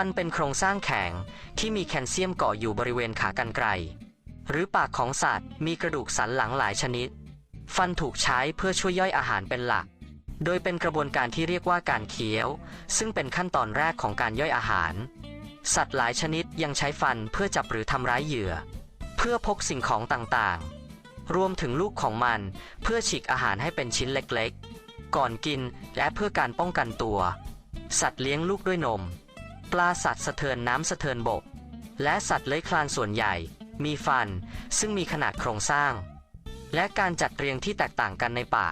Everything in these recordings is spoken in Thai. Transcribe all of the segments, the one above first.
ฟันเป็นโครงสร้างแข็งที่มีแคลเซียมเกาะอยู่บริเวณขากรรไกรหรือปากของสัตว์มีกระดูกสันหลังหลายชนิด ฟันถูกใช้เพื่อช่วยย่อยอาหารเป็นหลัก โดยเป็นกระบวนการที่เรียกว่าการเคี้ยว ซึ่งเป็นขั้นตอนแรกของการย่อยอาหาร สัตว์หลายชนิดยังใช้ฟันเพื่อจับหรือทำร้ายเหยื่อ เพื่อพกสิ่งของต่างๆ รวมถึงลูกของมันเพื่อฉีกอาหารให้เป็นชิ้นเล็กๆ ก่อนกินและเพื่อการป้องกันตัว สัตว์เลี้ยงลูกด้วยนม ปลาสัตว์สะเทินน้ำสะเทินบก และสัตว์เลื้อยคลานส่วนใหญ่ มีฟัน ซึ่งมีขนาดโครงสร้าง และการจัดเรียงที่แตกต่างกันในป่า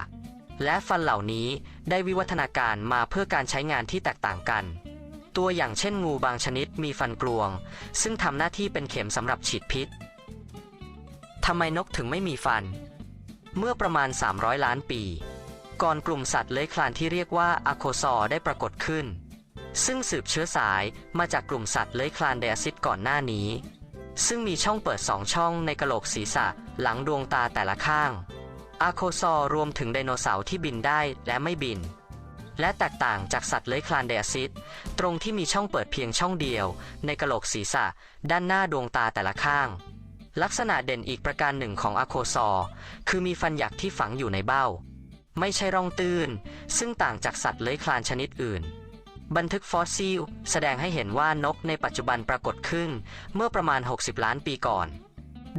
และฟันเหล่านี้ได้วิวัฒนาการมาเพื่อการใช้งานที่แตกต่างกัน ตัวอย่างเช่นงูบางชนิดมีฟันกลวง ซึ่งทำหน้าที่เป็นเข็มสำหรับฉีดพิษทำไมนกถึงไม่มีฟัน เมื่อประมาณ 300 ล้านปี ก่อนกลุ่มสัตว์เลื้อยคลานที่เรียกว่าอะโคซอได้ปรากฏขึ้น ซึ่งสืบเชื้อสายมาจากกลุ่มสัตว์เลื้อยคลานไดอะซิดก่อนหน้านี้ ซึ่งมีช่องเปิดสองช่องในกระโหลกศีรษะหลังดวงตาแต่ละข้าง อาโคซอร์รวมถึงไดโนเสาร์ที่บินได้และไม่บิน และแตกต่างจากสัตว์เลื้อยคลานไดอะซิดตรงที่มีช่องเปิดเพียงช่องเดียว ในกระโหลกศีรษะด้านหน้าดวงตาแต่ละข้าง ลักษณะเด่นอีกประการหนึ่งของอาโคซอร์คือมีฟันหยักที่ฝังอยู่ในเบ้า ไม่ใช่ร่องตื้น ซึ่งต่างจากสัตว์เลื้อยคลานชนิดอื่น บันทึกฟอสซิลแสดงให้เห็นว่านกในปัจจุบันปรากฏขึ้น เมื่อประมาณ 60 ล้านปีก่อน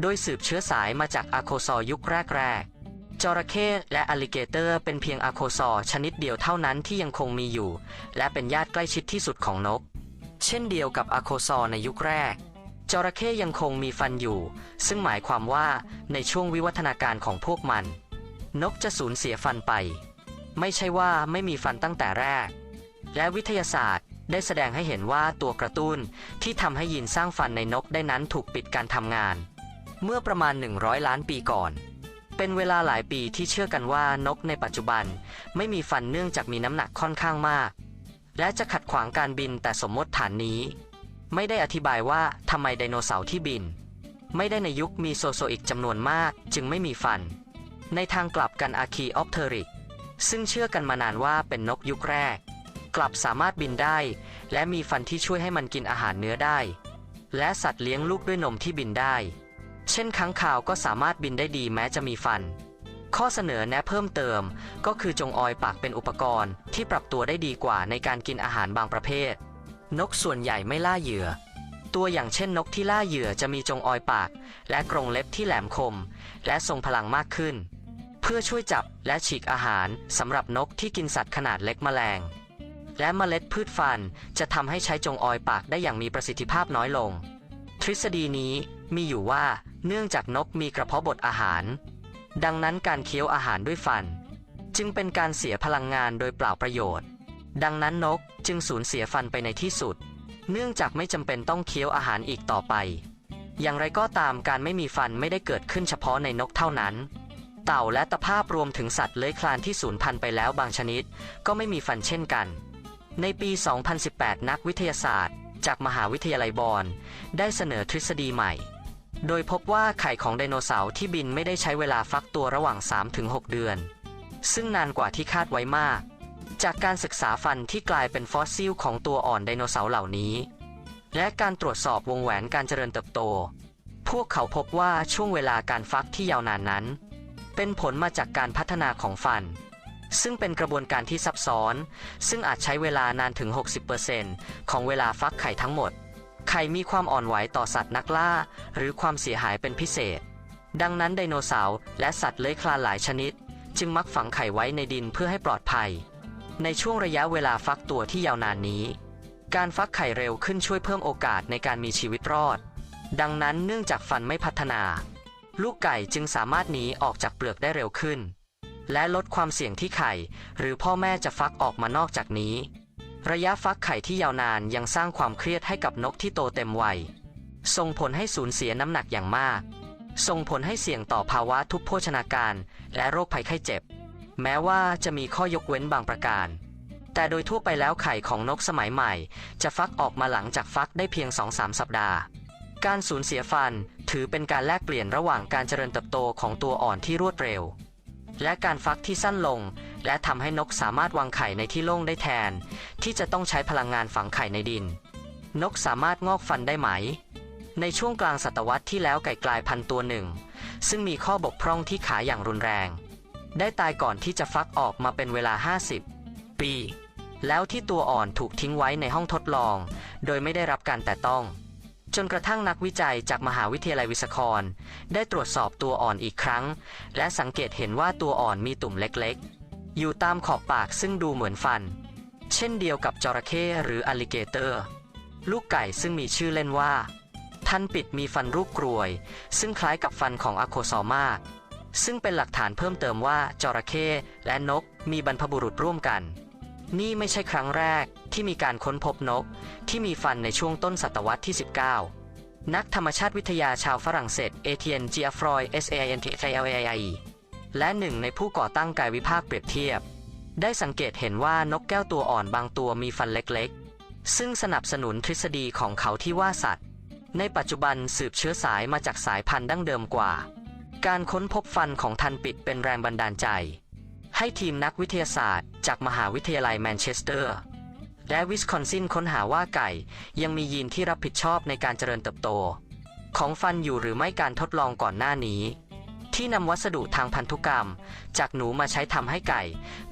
โดยสืบเชื้อสายมาจากอาโคซอยุคแรกๆจระเข้และอลิเกเตอร์เป็นเพียงอาโคซอชนิดเดียวเท่านั้นที่ยังคงมีอยู่ และเป็นญาติใกล้ชิดที่สุดของนก เช่นเดียวกับอาโคซอในยุคแรกจระเข้ยังคงมีฟันอยู่ ซึ่งหมายความว่าในช่วงวิวัฒนาการของพวกมัน นกจะสูญเสียฟันไป ไม่ใช่ว่าไม่มีฟันตั้งแต่แรก และวิทยาศาสตร์ได้แสดงให้เห็นว่าตัวกระตุ้นที่ทำให้ยีนสร้างฟันในนกได้นั้นถูกปิดการทำงาน เมื่อประมาณ 100 ล้านปีก่อน เป็นเวลาหลายปีที่เชื่อกันว่านกในปัจจุบัน ไม่มีฟันเนื่องจากมีน้ำหนักค่อนข้างมาก และจะขัดขวางการบินแต่สมมติฐานนี้ ไม่ได้อธิบายว่าทำไมไดโนเสาร์ที่บิน ไม่ได้ในยุคมีโซโซอิกจำนวนมาก จึงไม่มีฟัน ในทางกลับกันอาคีออปเทอริกซึ่งเชื่อกันมานานว่าเป็นนกยุคแรก กลับสามารถบินได้ และมีฟันที่ช่วยให้มันกินอาหารเนื้อได้ และสัตว์เลี้ยงลูกด้วยนมที่บินได้ เช่นค้างคาวก็สามารถบินได้ดีแม้จะมีฟัน ข้อเสนอแนะเพิ่มเติม ก็คือจงออยปากเป็นอุปกรณ์ที่ปรับตัวได้ดีกว่าในการกินอาหารบางประเภท นกส่วนใหญ่ไม่ล่าเหยื่อ ตัวอย่างเช่นนกที่ล่าเหยื่อจะมีจงออยปาก และกรงเล็บที่แหลมคม และทรงพลังมากขึ้น เพื่อช่วยจับและฉีกอาหารสำหรับนกที่กินสัตว์ขนาดเล็กแมลง และเมล็ดพืชฟัน จะทำให้ใช้จงออยปากได้อย่างมีประสิทธิภาพน้อยลง ทฤษฎีนี้มีอยู่ว่าเนื่องจากนกมีกระเพาะบดอาหาร ดังนั้นการเคี้ยวอาหารด้วยฟัน จึงเป็นการเสียพลังงานโดยเปล่าประโยชน์ ดังนั้นนกจึงสูญเสียฟันไปในที่สุด เนื่องจากไม่จำเป็นต้องเคี้ยวอาหารอีกต่อไป อย่างไรก็ตามการไม่มีฟันไม่ได้เกิดขึ้นเฉพาะในนกเท่านั้นเต่าและตะภาพรวมถึงสัตว์เลื้อยคลานที่สูญพันธุ์ไปแล้วบางชนิด ก็ไม่มีฟันเช่นกัน ในปี 2018 นักวิทยาศาสตร์ จากมหาวิทยาลัยบอนได้เสนอทฤษฎีใหม่ โดยพบว่าไข่ของไดโนเสาร์ที่บินไม่ได้ใช้เวลาฟักตัวระหว่าง 3-6 เดือน ซึ่งนานกว่าที่คาดไว้มาก จากการศึกษาฟันที่กลายเป็นฟอสซิลของตัวอ่อนไดโนเสาร์เหล่านี้ และการตรวจสอบวงแหวนการเจริญเติบโต พวกเขาพบว่าช่วงเวลาการฟักที่ยาวนานนั้น เป็นผลมาจากการพัฒนาของฟัน ซึ่งเป็นกระบวนการที่ซับซ้อน ซึ่งอาจใช้เวลานานถึง 60%ของเวลาฟักไข่ทั้งหมด ไข่มีความอ่อนไหวต่อสัตว์นักล่า หรือความเสียหายเป็นพิเศษ ดังนั้นไดโนเสาร์และสัตว์เลื้อยคลานหลายชนิด จึงมักฝังไข่ไว้ในดินเพื่อให้ปลอดภัย ในช่วงระยะเวลาฟักตัวที่ยาวนานนี้ การฟักไข่เร็วขึ้นช่วยเพิ่มโอกาสในการมีชีวิตรอด ดังนั้นเนื่องจากฟันไม่พัฒนา ลูกไก่จึงสามารถหนีออกจากเปลือกได้เร็วขึ้น และลดความเสี่ยงที่ไข่ หรือพ่อแม่จะฟักออกมานอกจากนี้ ระยะฟักไข่ที่ยาวนานยังสร้างความเครียดให้กับนกที่โตเต็มวัย ส่งผลให้สูญเสียน้ำหนักอย่างมาก ส่งผลให้เสี่ยงต่อภาวะทุพโภชนาการ และโรคภัยไข้เจ็บ แม้ว่าจะมีข้อยกเว้นบางประการ แต่โดยทั่วไปแล้วไข่ของนกสมัยใหม่ จะฟักออกมาหลังจากฟักได้เพียง 2-3 สัปดาห์ การสูญเสียฟันถือเป็นการแลกเปลี่ยนระหว่างการเจริญเติบโตของตัวอ่อนที่รวดเร็ว และการฟักที่สั้นลง และทำให้นกสามารถวางไข่ในที่โล่งได้แทน ที่จะต้องใช้พลังงานฝังไข่ในดิน นกสามารถงอกฟันได้ไหม ในช่วงกลางศตวรรษที่แล้วไก่กลายพันธุ์ตัวหนึ่ง ซึ่งมีข้อบกพร่องที่ขาอย่างรุนแรง ได้ตายก่อนที่จะฟักออกมาเป็นเวลา 50 ปี แล้วที่ตัวอ่อนถูกทิ้งไว้ในห้องทดลอง โดยไม่ได้รับการแต่ต้อง จนกระทั่งนักวิจัยจากมหาวิทยาลัยวิศคร ได้ตรวจสอบตัวอ่อนอีกครั้ง และสังเกตเห็นว่าตัวอ่อนมีตุ่มเล็กๆ อยู่ตามขอบปากซึ่งดูเหมือนฟัน เช่นเดียวกับจระเข้หรืออลิเกเตอร์ ลูกไก่ซึ่งมีชื่อเล่นว่า ทันปิดมีฟันรูปกรวย ซึ่งคล้ายกับฟันของอะโคซอมาซึ่งเป็นหลักฐานเพิ่มเติมว่าจระเข้และนกมีบรรพบุรุษร่วมกัน นี่ไม่ใช่ครั้งแรกที่มีการค้นพบนก ที่มีฟันในช่วงต้นศตวรรษที่ 19 นักธรรมชาติวิทยาชาวฝรั่งเศสเอเทียนจีอฟรอย S A I N T F L A I E และหนึ่งในผู้ก่อตั้งกายวิภาคเปรียบเทียบ ได้สังเกตเห็นว่านกแก้วตัวอ่อนบางตัวมีฟันเล็กๆ ซึ่งสนับสนุนทฤษฎีของเขาที่ว่าสัตว์ ในปัจจุบันสืบเชื้อสายมาจากสายพันธุ์ดั้งเดิมกว่า การค้นพบฟันของทันปิดเป็นแรงบันดาลใจ ให้ทีมนักวิทยาศาสตร์ จากมหาวิทยาลัยแมนเชสเตอร์และวิสคอนซินค้นหาว่าไก่ ยังมียีนที่รับผิดชอบในการเจริญเติบโต ของฟันอยู่หรือไม่การทดลองก่อนหน้านี้ ที่นำวัสดุทางพันธุกรรม จากหนูมาใช้ทำให้ไก่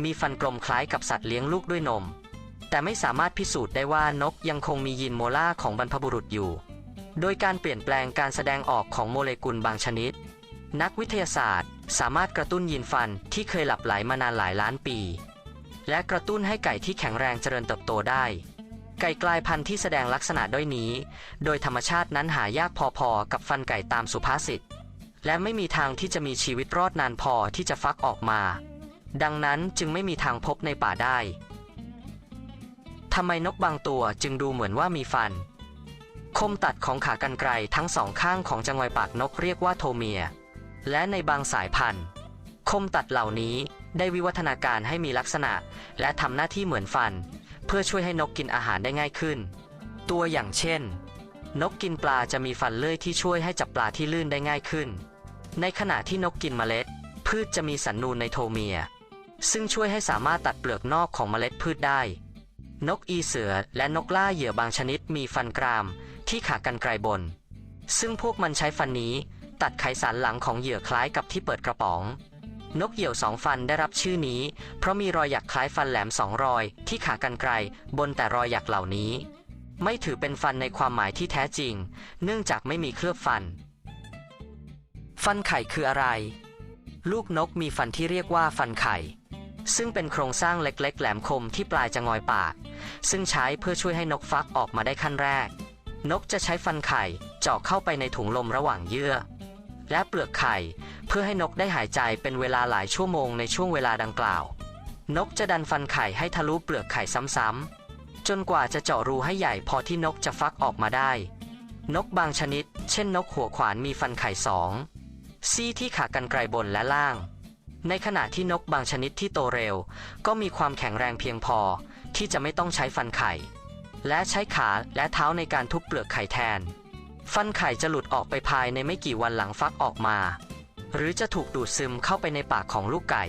มีฟันกลมคล้ายกับสัตว์เลี้ยงลูกด้วยนม แต่ไม่สามารถพิสูจน์ได้ว่านกยังคงมียีนโมล่าของบรรพบุรุษอยู่ โดยการเปลี่ยนแปลงการแสดงออกของโมเลกุลบางชนิด นักวิทยาศาสตร์ สามารถกระตุ้นยีนฟันที่เคยหลับไหลมานานหลายล้านปี และกระตุ้นให้ไก่ที่แข็งแรงเจริญเติบโตได้ ไก่กลายพันธุ์ที่แสดงลักษณะด้อยนี้ โดยธรรมชาตินั้นหายากพอๆกับฟันไก่ตามสุภาษิต และไม่มีทางที่จะมีชีวิตรอดนานพอที่จะฟักออกมา ดังนั้นจึงไม่มีทางพบในป่าได้ทำไมนกบางตัวจึงดูเหมือนว่ามีฟัน คมตัดของขากรรไกรทั้งสองข้างของจังหวะปากนกเรียกว่าโทเมีย และในบางสายพันธุ์ คมตัดเหล่านี้ได้วิวัฒนาการให้มีลักษณะ และทำหน้าที่เหมือนฟัน เพื่อช่วยให้นกกินอาหารได้ง่ายขึ้น ตัวอย่างเช่น นกกินปลาจะมีฟันเลื่อยที่ช่วยให้จับปลาที่ลื่นได้ง่ายขึ้น ในขณะที่นกกินเมล็ด พืชจะมีสันนูนในโทเมีย ซึ่งช่วยให้สามารถตัดเปลือกนอกของเมล็ดพืชได้ นกอีเสือและนกล่าเหยื่อบางชนิดมีฟันกรามที่ขากรรไกรบน ซึ่งพวกมันใช้ฟันนี้ ตัดไขสันหลังของเหยื่อคล้ายกับที่เปิดกระป๋อง นกเหยี่ยวสองฟันได้รับชื่อนี้ เพราะมีรอยหยักคล้ายฟันแหลมสองรอย ที่ขากรรไกรบนแต่รอยหยักเหล่านี้ ไม่ถือเป็นฟันในความหมายที่แท้จริง เนื่องจากไม่มีเคลือบฟัน ฟันไข่คืออะไร ลูกนกมีฟันที่เรียกว่าฟันไข่ซึ่งเป็นโครงสร้างเล็กๆ แหลมคมที่ปลายจะงอยปาก ซึ่งใช้เพื่อช่วยให้นกฟักออกมาได้ขั้นแรก นกจะใช้ฟันไข่เจาะเข้าไปในถุงลมระหว่างเยื่อ และเปลือกไข่ เพื่อให้นกได้หายใจเป็นเวลาหลายชั่วโมงในช่วงเวลาดังกล่าว นกจะดันฟันไข่ให้ทะลุเปลือกไข่ซ้ำๆ จนกว่าจะเจาะรูให้ใหญ่พอที่นกจะฟักออกมาได้ นกบางชนิด เช่นนกหัวขวานมีฟันไข่สองซี่ที่ขากรรไกรบนและล่าง ในขณะที่นกบางชนิดที่โตเร็ว ก็มีความแข็งแรงเพียงพอที่จะไม่ต้องใช้ฟันไข่ และใช้ขาและเท้าในการทุบเปลือกไข่แทน ฟันไข่จะหลุดออกไปภายในไม่กี่วันหลังฟักออกมา หรือจะถูกดูดซึมเข้าไปในปากของลูกไก่